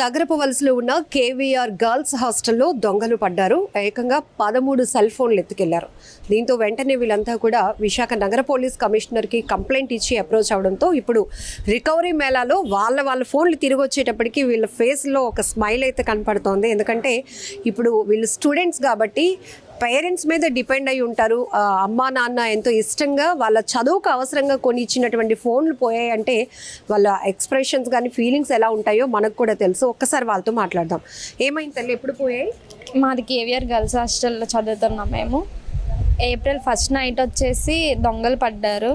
తగరపు వలసలో ఉన్న కేవీఆర్ గర్ల్స్ హాస్టల్లో దొంగలు పడ్డారు. ఏకంగా పదమూడు సెల్ ఫోన్లు ఎత్తుకెళ్ళారు. దీంతో వెంటనే వీళ్ళంతా కూడా విశాఖ నగర పోలీస్ కమిషనర్కి కంప్లైంట్ ఇచ్చి అప్రోచ్ అవడంతో ఇప్పుడు రికవరీ మేళాలో వాళ్ళ వాళ్ళ ఫోన్లు తిరిగి వచ్చేటప్పటికి వీళ్ళ ఫేస్లో ఒక స్మైల్ అయితే కనపడుతోంది. ఎందుకంటే ఇప్పుడు వీళ్ళు స్టూడెంట్స్ కాబట్టి పేరెంట్స్ మీద డిపెండ్ అయి ఉంటారు. అమ్మా నాన్న ఎంతో ఇష్టంగా వాళ్ళ చదువుకు అవసరంగా కొని ఇచ్చినటువంటి ఫోన్లు పోయాయంటే వాళ్ళ ఎక్స్ప్రెషన్స్ కానీ ఫీలింగ్స్ ఎలా ఉంటాయో మనకు కూడా తెలుసు. ఒక్కసారి వాళ్ళతో మాట్లాడదాం. ఏమైంది తల్లి ఎప్పుడు పోయాయి? మాది కేవీఆర్ గర్ల్స్ హాస్టల్లో చదువుతున్నాం మేము. ఏప్రిల్ ఫస్ట్ నైట్ వచ్చేసి దొంగలు పడ్డారు.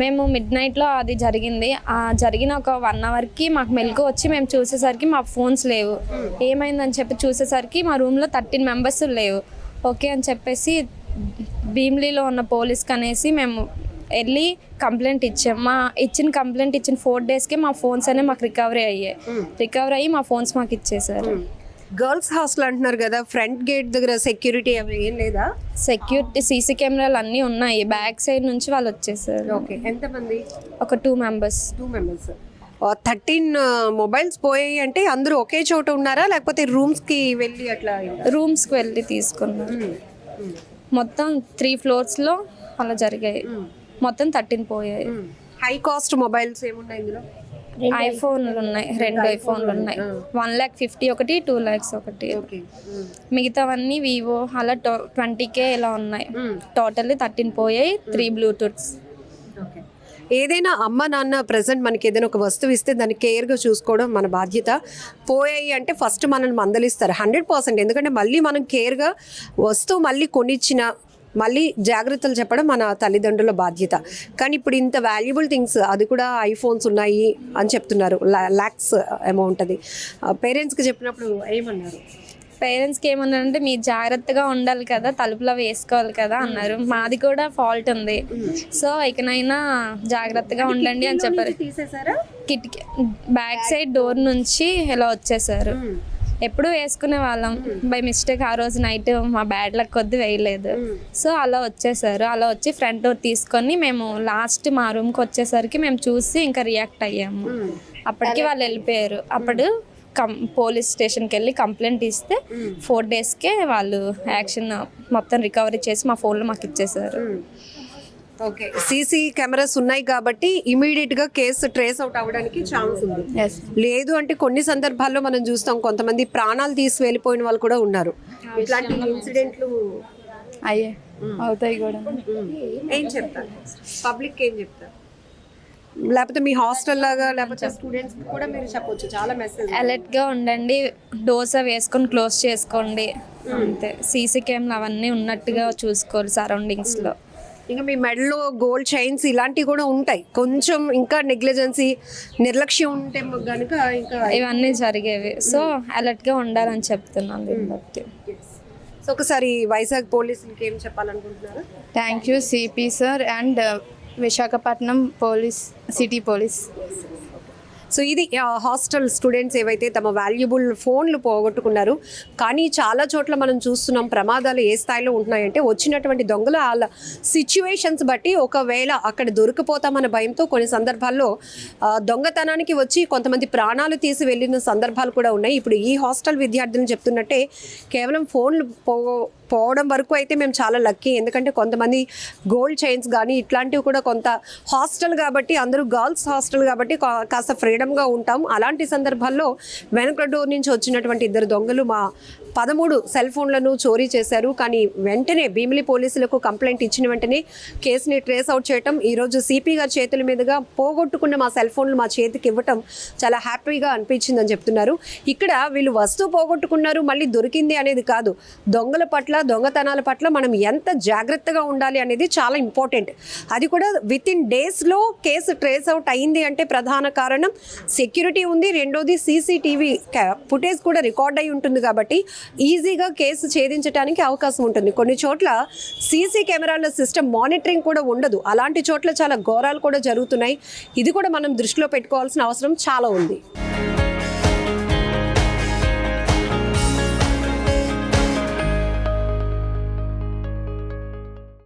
మేము మిడ్ నైట్లో అది జరిగింది. ఆ జరిగిన ఒక వన్ అవర్కి మాకు మెలకు వచ్చి మేము చూసేసరికి మా ఫోన్స్ లేవు. ఏమైందని చెప్పి చూసేసరికి మా రూమ్లో థర్టీన్ మెంబర్స్ లేవు. ఓకే అని చెప్పేసి భీమ్లీలో ఉన్న పోలీస్కి అనేసి మేము వెళ్ళి కంప్లైంట్ ఇచ్చాం. మా ఇచ్చిన కంప్లైంట్ ఇచ్చిన ఫోర్ డేస్కే మా ఫోన్స్ అనేవి మాకు రికవరీ అయ్యాయి. రికవరీ అయ్యి మా ఫోన్స్ మాకు ఇచ్చేసారు. గర్ల్స్ హాస్టల్ అంటున్నారు కదా ఫ్రంట్ గేట్ దగ్గర సెక్యూరిటీ అవి ఏం లేదా? సెక్యూరిటీ సీసీ కెమెరాలు అన్నీ ఉన్నాయి. బ్యాక్ సైడ్ నుంచి వాళ్ళు వచ్చేసారు. ఓకే. ఎంతమంది? ఒక two members. Two members. Thirteen mobiles పోయాయి అంటే అందరూ ఒకే చోట ఉన్నారా? లేకపోతే రూమ్స్కి వెళ్ళి అట్లా? రూమ్స్కి వెళ్ళి తీసుకున్నారు. మొత్తం త్రీ ఫ్లోర్స్లో అలా జరిగాయి. మొత్తం థర్టీన్ పోయాయి. హై కాస్ట్ మొబైల్స్ ఏమున్నాయి ఇందులో? ఐఫోన్లు ఉన్నాయి. రెండు ఐఫోన్లు ఉన్నాయి. వన్ ల్యాక్ ఫిఫ్టీ ఒకటి టూ ల్యాక్స్ ఒకటి. ఓకే. మిగతావన్నీ వివో అలా ట్వంటీ కే ఇలా ఉన్నాయి. టోటల్ థర్టీన్ పోయాయి. Three bluetooths. ఓకే. ఏదైనా అమ్మ నాన్న ప్రజెంట్ మనకి ఏదైనా ఒక వస్తువు ఇస్తే దాన్ని కేర్గా చూసుకోవడం మన బాధ్యత. పోయాయి అంటే ఫస్ట్ మనల్ని మందలిస్తారు. హండ్రెడ్ పర్సెంట్ ఎందుకంటే మళ్ళీ మనం కేర్గా వస్తువు మళ్ళీ కొనిచ్చిన మళ్ళీ జాగ్రత్తలు చెప్పడం మన తల్లిదండ్రుల బాధ్యత. కానీ ఇప్పుడు ఇంత వాల్యుబుల్ థింగ్స్ అది కూడా ఐఫోన్స్ ఉన్నాయి అని చెప్తున్నారు. ల్యాక్స్ అమౌంట్ అది. పేరెంట్స్కి చెప్పినప్పుడు ఏమన్నారు? పేరెంట్స్కి ఏమన్నారంటే మీరు జాగ్రత్తగా ఉండాలి కదా తలుపులో వేసుకోవాలి కదా అన్నారు. మాది కూడా ఫాల్ట్ ఉంది. సో ఇకనైనా జాగ్రత్తగా ఉండండి అని చెప్పారు. కిటికీ బ్యాక్ సైడ్ డోర్ నుంచి ఇలా వచ్చేసారు. ఎప్పుడు వేసుకునే వాళ్ళం. బై మిస్టేక్ ఆ రోజు నైట్ మా బ్యాడ్ లక్ కొద్ది వేయలేదు. సో అలా వచ్చేసారు. అలా వచ్చి ఫ్రంట్ డోర్ తీసుకొని మేము లాస్ట్ మా రూమ్కి వచ్చేసరికి మేము చూసి ఇంకా రియాక్ట్ అయ్యాము. అప్పటికి వాళ్ళు వెళ్ళిపోయారు. అప్పుడు కం పోలీస్ స్టేషన్కి వెళ్ళి కంప్లైంట్ ఇస్తే ఫోర్ డేస్కే వాళ్ళు యాక్షన్ మొత్తం రికవరీ చేసి మా ఫోన్లో మాకు ఇచ్చేసారు. ఓకే. సీసీ కెమెరాస్ ఉన్నాయి కాబట్టి ఇమీడియట్గా కేసు ట్రేస్ అవుట్ అవ్వడానికి ఛాన్స్ ఉంది. లేదు అంటే కొన్ని సందర్భాల్లో మనం చూస్తాం కొంతమంది ప్రాణాలు తీసి వెళ్ళిపోయిన వాళ్ళు కూడా ఉన్నారు. ఇట్లాంటి ఇన్సిడెంట్లు అయ్యే. అవుతాయి కూడా. ఏం చెప్తారు? పబ్లిక్ ఏం చెప్తారు? లేకపోతే మీ హాస్టల్ లాగా లేకపోతే స్టూడెంట్స్ కూడా మీరు చెప్పొచ్చు. చాలా మెసేజ్ అలర్ట్గా ఉండండి డోర్స్ అవి వేసుకొని క్లోజ్ చేసుకోండి. అంతే. సీసీ కెమెరా అవన్నీ ఉన్నట్టుగా చూసుకోవాలి సరౌండింగ్స్లో ఇంకా మీ మెడలో గోల్డ్ చైన్స్ ఇలాంటివి కూడా ఉంటాయి. కొంచెం ఇంకా నెగ్లిజెన్సీ నిర్లక్ష్యం ఉంటే కనుక ఇంకా ఇవన్నీ జరిగేవి. సో అలర్ట్గా ఉండాలని చెప్తున్నాను దీన్ని బట్టి. సో ఒకసారి వైజాగ్ పోలీసులకి ఏం చెప్పాలనుకుంటున్నారు? Thank you CP sir and Visakhapatnam police city police. So ఇది హాస్టల్ స్టూడెంట్స్ ఏవైతే తమ వాల్యుబుల్ ఫోన్లు పోగొట్టుకున్నారు కానీ చాలా చోట్ల మనం చూస్తున్నాం ప్రమాదాలు ఏ స్థాయిలో ఉంటున్నాయంటే వచ్చినటువంటి దొంగలు వాళ్ళ సిచ్యువేషన్స్ బట్టి ఒకవేళ అక్కడ దొరికిపోతామన్న భయంతో కొన్ని సందర్భాల్లో దొంగతనానికి వచ్చి కొంతమంది ప్రాణాలు తీసి వెళ్ళిన సందర్భాలు కూడా ఉన్నాయి. ఇప్పుడు ఈ హాస్టల్ విద్యార్థులు చెప్తున్నట్టే కేవలం ఫోన్లు పో పోవడం వరకు అయితే మేము చాలా లక్కీ. ఎందుకంటే కొంతమంది గోల్డ్ చైన్స్ కానీ ఇట్లాంటివి కూడా కొంత హాస్టల్ కాబట్టి అందరూ గర్ల్స్ హాస్టల్ కాబట్టి కా- కాస్త ఫ్రీడమ్గా ఉంటాం. అలాంటి సందర్భాల్లో వెనక డోర్ నుంచి వచ్చినటువంటి ఇద్దరు దొంగలు మా పదమూడు సెల్ ఫోన్లను చోరీ చేశారు. కానీ వెంటనే భీమిలి పోలీసులకు కంప్లైంట్ ఇచ్చిన వెంటనే కేసుని ట్రేస్ అవుట్ చేయటం ఈరోజు సిపి గారి చేతుల మీదుగా పోగొట్టుకున్న మా సెల్ ఫోన్లు మా చేతికి ఇవ్వటం చాలా హ్యాపీగా అనిపించిందని చెప్తున్నారు. ఇక్కడ వీళ్ళు వస్తువు పోగొట్టుకున్నారు మళ్ళీ దొరికింది అనేది కాదు. దొంగల పట్ల దొంగతనాల పట్ల మనం ఎంత జాగ్రత్తగా ఉండాలి అనేది చాలా ఇంపార్టెంట్. అది కూడా విత్ ఇన్ డేస్లో కేసు ట్రేస్ అవుట్ అయింది అంటే ప్రధాన కారణం. సెక్యూరిటీ ఉంది. రెండోది సీసీటీవీ ఫుటేజ్ కూడా రికార్డ్ అయి ఉంటుంది కాబట్టి ఈజీగా కేసు ఛేదించడానికి అవకాశం ఉంటుంది. కొన్ని చోట్ల సీసీ కెమెరాల సిస్టమ్ మానిటరింగ్ కూడా ఉండదు. అలాంటి చోట్ల చాలా ఘోరాలు కూడా జరుగుతున్నాయి. ఇది కూడా మనం దృష్టిలో పెట్టుకోవాల్సిన అవసరం చాలా ఉంది.